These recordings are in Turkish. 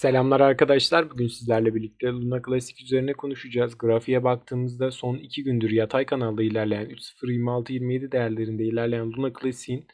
Selamlar arkadaşlar. Bugün sizlerle birlikte Luna Classic üzerine konuşacağız. Grafiğe baktığımızda son 2 gündür yatay kanalda ilerleyen 3.0.26.27 değerlerinde ilerleyen Luna Classic'in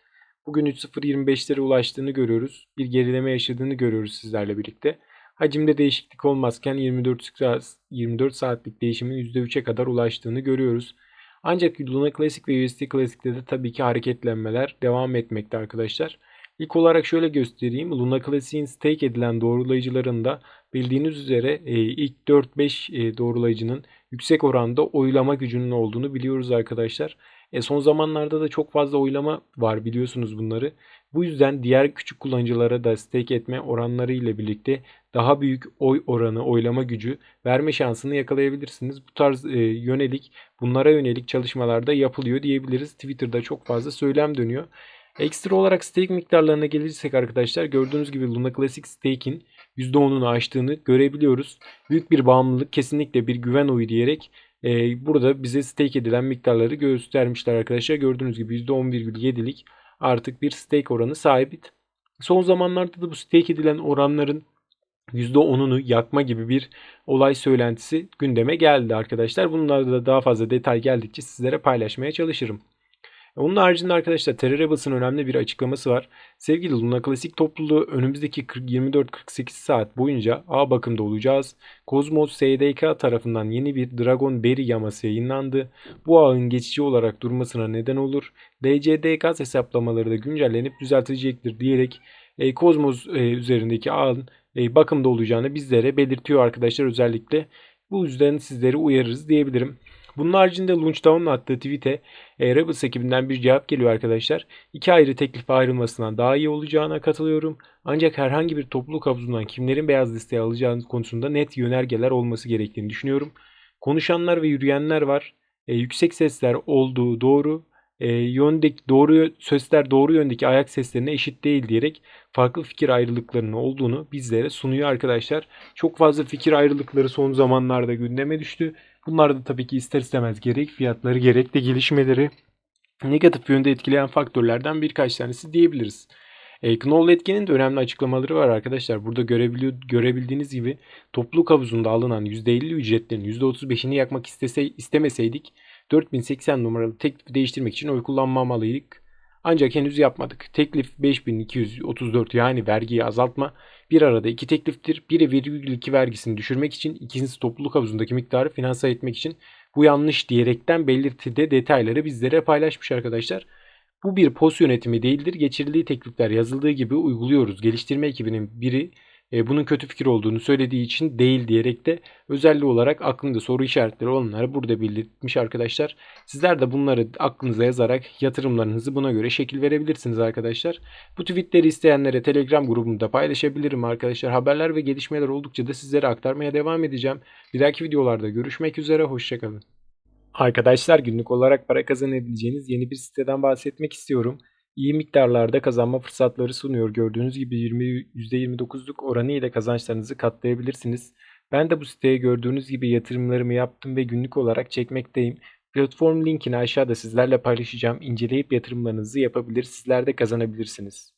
bugün 3.0.25'lere ulaştığını görüyoruz. Bir gerileme yaşadığını görüyoruz sizlerle birlikte. Hacimde değişiklik olmazken 24 saat, 24 saatlik değişimin %3'e kadar ulaştığını görüyoruz. Ancak Luna Classic ve USD Classic'te de tabii ki hareketlenmeler devam etmekte arkadaşlar. İlk olarak şöyle göstereyim. Luna Classic'in stake edilen doğrulayıcılarında bildiğiniz üzere e, ilk 4-5 e, doğrulayıcının yüksek oranda oylama gücünün olduğunu biliyoruz arkadaşlar. E, son zamanlarda da çok fazla oylama var biliyorsunuz bunları. Bu yüzden diğer küçük kullanıcılara da stake etme oranları ile birlikte daha büyük oy oranı, oylama gücü verme şansını yakalayabilirsiniz. Bu tarz e, yönelik, bunlara yönelik çalışmalarda yapılıyor diyebiliriz. Twitter'da çok fazla söylem dönüyor. Ekstra olarak stake miktarlarına gelirsek arkadaşlar gördüğünüz gibi Luna Classic stake'in %10'unu aştığını görebiliyoruz. Büyük bir bağımlılık kesinlikle bir güven oyu diyerek e, burada bize stake edilen miktarları göstermişler arkadaşlar. Gördüğünüz gibi %10,7'lik artık bir stake oranı sahip. Son zamanlarda da bu stake edilen oranların %10'unu yakma gibi bir olay söylentisi gündeme geldi arkadaşlar. Bunlarda da daha fazla detay geldikçe sizlere paylaşmaya çalışırım. Onun haricinde arkadaşlar Terra Rebels'ın önemli bir açıklaması var. Sevgili Luna Klasik topluluğu önümüzdeki 24-48 saat boyunca A bakımda olacağız. Cosmos SDK tarafından yeni bir Dragon Berry yaması yayınlandı. Bu ağın geçici olarak durmasına neden olur. DCD gaz hesaplamaları da güncellenip düzeltilecektir diyerek e, Cosmos e, üzerindeki ağın e, bakımda olacağını bizlere belirtiyor arkadaşlar özellikle. Bu yüzden sizleri uyarırız diyebilirim. Bunun haricinde Launchdown'un attığı tweet'e e, Rebels ekibinden bir cevap geliyor arkadaşlar. İki ayrı teklif ayrılmasından daha iyi olacağına katılıyorum. Ancak herhangi bir topluluk havuzundan kimlerin beyaz listeye alacağınız konusunda net yönergeler olması gerektiğini düşünüyorum. Konuşanlar ve yürüyenler var. E, yüksek sesler olduğu doğru. E, yöndeki doğru sesler doğru yöndeki ayak seslerine eşit değil diyerek farklı fikir ayrılıklarının olduğunu bizlere sunuyor arkadaşlar. Çok fazla fikir ayrılıkları son zamanlarda gündeme düştü. Bunlar da tabii ki ister istemez gerek fiyatları gerek de gelişmeleri negatif yönde etkileyen faktörlerden birkaç tanesi diyebiliriz. E, Knoll Etkin'in de önemli açıklamaları var arkadaşlar. Burada görebiliyor, görebildiğiniz gibi topluluk havuzunda alınan %50 ücretlerin %35'ini yakmak istese, istemeseydik 4080 numaralı teklifi değiştirmek için oy kullanmamalıydık. Ancak henüz yapmadık. Teklif 5234 yani vergiyi azaltma bir arada iki tekliftir. Biri virgül iki vergisini düşürmek için, ikincisi topluluk havuzundaki miktarı finanse etmek için. Bu yanlış diyerekten belirtide detayları bizlere paylaşmış arkadaşlar. Bu bir pos yönetimi değildir. Geçirildiği teklifler yazıldığı gibi uyguluyoruz. Geliştirme ekibinin biri e, bunun kötü fikir olduğunu söylediği için değil diyerek de özelliği olarak aklında soru işaretleri olanları burada belirtmiş arkadaşlar. Sizler de bunları aklınıza yazarak yatırımlarınızı buna göre şekil verebilirsiniz arkadaşlar. Bu tweetleri isteyenlere Telegram grubumda paylaşabilirim arkadaşlar. Haberler ve gelişmeler oldukça da sizlere aktarmaya devam edeceğim. Bir dahaki videolarda görüşmek üzere. Hoşçakalın. Arkadaşlar günlük olarak para kazanabileceğiniz yeni bir siteden bahsetmek istiyorum iyi miktarlarda kazanma fırsatları sunuyor. Gördüğünüz gibi 20 %29'luk oranı ile kazançlarınızı katlayabilirsiniz. Ben de bu siteye gördüğünüz gibi yatırımlarımı yaptım ve günlük olarak çekmekteyim. Platform linkini aşağıda sizlerle paylaşacağım. İnceleyip yatırımlarınızı yapabilir, sizler de kazanabilirsiniz.